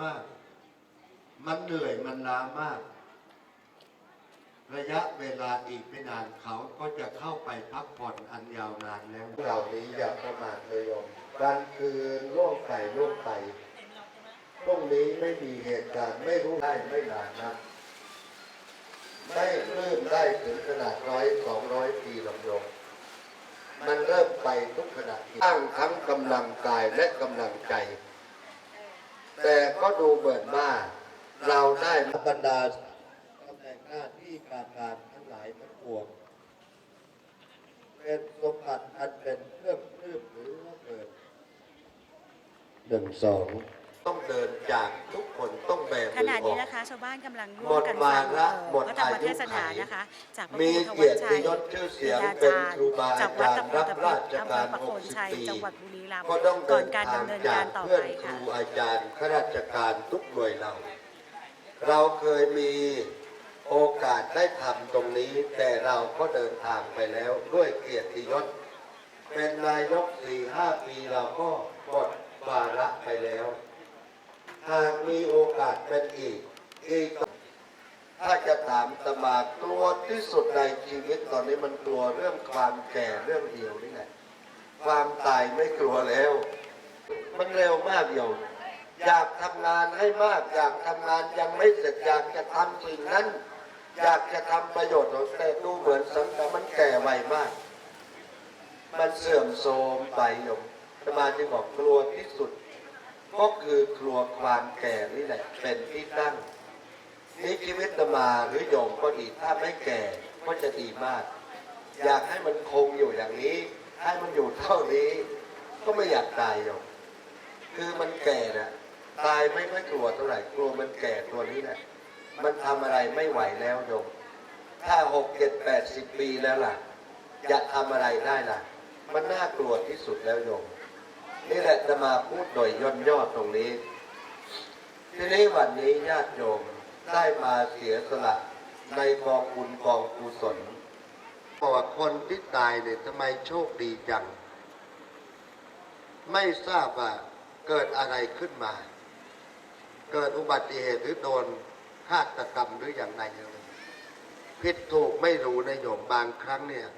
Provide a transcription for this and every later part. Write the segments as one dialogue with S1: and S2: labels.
S1: มาก มันเหนื่อยมันล้ามาก ระยะเวลาอีกไม่นานเขาก็จะเข้าไปพักผ่อนอันยาวนานแล้วเหล่านี้อย่าประมาทเลยโยมกลางคืนล่วงไก่ล่วงไก่พรุ่งนี้ไม่มีเหตุการณ์ไม่รู้ได้ไม่นานนะไม่ปลื้มได้ถึงขนาดร้อยสองร้อยปีหรอกโยมมันเริ่มไปทุกขณะที่ตั้งทั้งกำลังกายและกำลังใจ แต่ก็ดูเหมือนว่าเราได้บรรดาตำแหน่งหน้าที่การงานทั้งหลายทั้งปวงเป็นสมบัติอันเป็นเครื่องปลื้อหรือว่าเกิดหนึ่งสอง เดินจากทุกคนต้องแบก
S2: ข
S1: มือ
S2: ณะ
S1: อ
S2: นี้
S1: อก
S2: นะคะ ชาวบ้านกำลัง
S1: ห
S2: ร่
S1: ม
S2: วม
S1: ด
S2: กัน
S1: วา
S2: ฟัง
S1: ระ
S2: เอ่อ
S1: หมด
S2: พระธรรม
S1: อายุ
S2: เทศนา
S1: ไข
S2: นะคะ จากพระ
S1: มี
S2: ครูธ
S1: เกี
S2: วั
S1: ย
S2: ช
S1: ร
S2: ชั
S1: ติ
S2: ย
S1: ยศชื่อเสียง
S2: อา
S1: เป็น
S2: จารย์
S1: ครูบาอา
S2: จากวัด
S1: จาร
S2: ตะ
S1: ย์
S2: ปู
S1: รับ
S2: ตะปิ
S1: ราช
S2: อำเภ
S1: การ
S2: อประโคนชัย
S1: 60ปี
S2: จังหวัดบุรีรัมย์
S1: ก็ต้อง
S2: ก่
S1: เดิ
S2: อน
S1: น
S2: การ
S1: ทาง
S2: ดำเนิน
S1: จาา
S2: กรต่อ
S1: เพื่
S2: ไป
S1: อนค
S2: ค่ะ
S1: รูอาจารย์ข้าราชการทุกหน่วยเรา เราเคยมีโอกาสได้ทำตรงนี้ แต่เราก็เดินทางไปแล้วด้วยเกียรติยศ เป็นนายกสี่ห้าปีเราก็หมดวาระไปแล้ว หากมีโอกาสเป็นอีก อีก ถ้าจะถามสมากลัวที่สุดในชีวิตตอนนี้มันกลัวเรื่องความแก่เรื่องเดียวนี่แหละ ความตายไม่กลัวแล้ว มันเร็วมากโยมอยากทำงานให้มาก อยากทำงานยังไม่เสร็จอยากจะทำสิ่งนั้น อยากจะทำประโยชน์ของแต่ดูเหมือนสังแต่มันแก่ไวมาก มันเสื่อมโทรมไปโยมสมาจึงบอกกลัวที่สุด ก็คือกลัวความแก่นี่แหละเป็นที่ตั้งนี่ชีวิตตมาหรือโยมก็ดีถ้าไม่แก่ก็จะดีมาก อยากให้มันคงอยู่อย่างนี้ ให้มันอยู่เท่านี้ ก็ไม่อยากตายโยมคือมันแก่นะตายไม่ค่อยกลัวเท่าไหร่กลัวมันแก่ตัวนี้แหละมันทำอะไรไม่ไหวแล้วโยมถ้าหกเจ็ดแปดสิบปีแล้วล่ะ จะทำอะไรได้ล่ะ มันน่ากลัวที่สุดแล้วโยม นี่แหละจะมาพูดโดยย่นย่อตรงนี้ ทีนี้วันนี้ญาติโยมได้มาเสียสละในกองบุญกองกุศลบอกว่าคนที่ตายเนี่ยทำไมโชคดีจัง ไม่ทราบว่าเกิดอะไรขึ้นมา เกิดอุบัติเหตุหรือโดนฆาตกรรมหรืออย่างไรผิดถูกไม่รู้นะโยมบางครั้งเนี่ย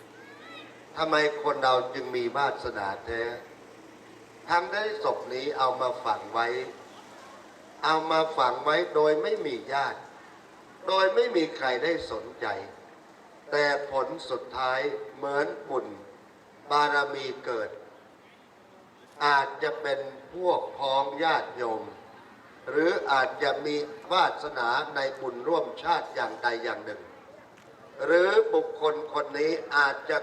S1: ทำไมคนเราจึงมีวาสนาแท้ ทำได้ศพนี้เอามาฝังไว้ เอามาฝังไว้โดยไม่มีญาติ โดยไม่มีใครได้สนใจ แต่ผลสุดท้ายเหมือนบุญบารมีเกิด อาจจะเป็นพวกพ้องญาติโยม หรืออาจจะมีวาสนาในบุญร่วมชาติอย่างใดอย่างหนึ่ง หรือบุคคลคนนี้อาจจะ